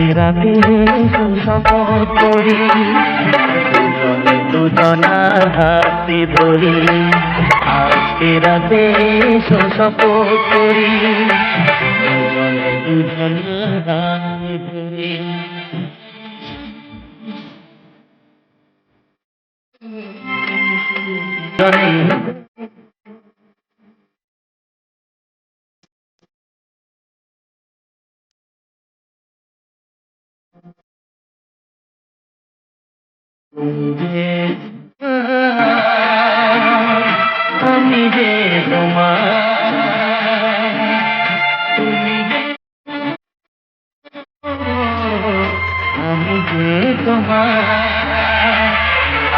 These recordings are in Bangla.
রাতে শপথ করি। দুজনার হাতে ধরি। আজকে রাতে শপথ করি। দুজনার হাতে ধরি। আমি যে তোমার তুমি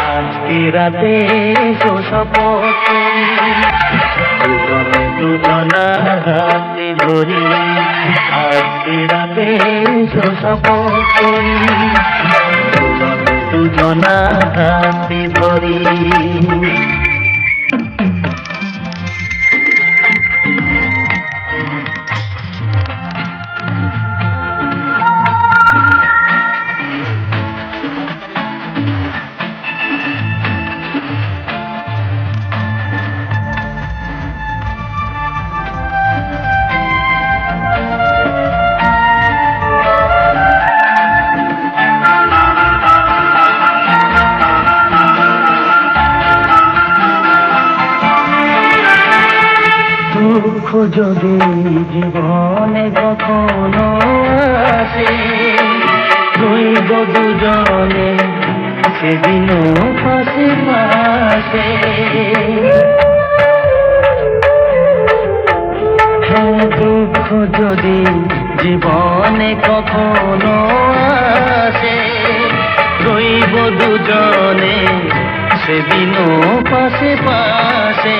আজকে রাতে শপথ আজকে রাতে শপথ করি দুজনে দুঃখ যদি জীবনে কখনো আসে রইব দুজনে সেদিনও পাশে পাশে হ্যাঁ, দুঃখ যদি জীবনে কখনো আসে রইব দুজনে সেদিনও পাশে পাশে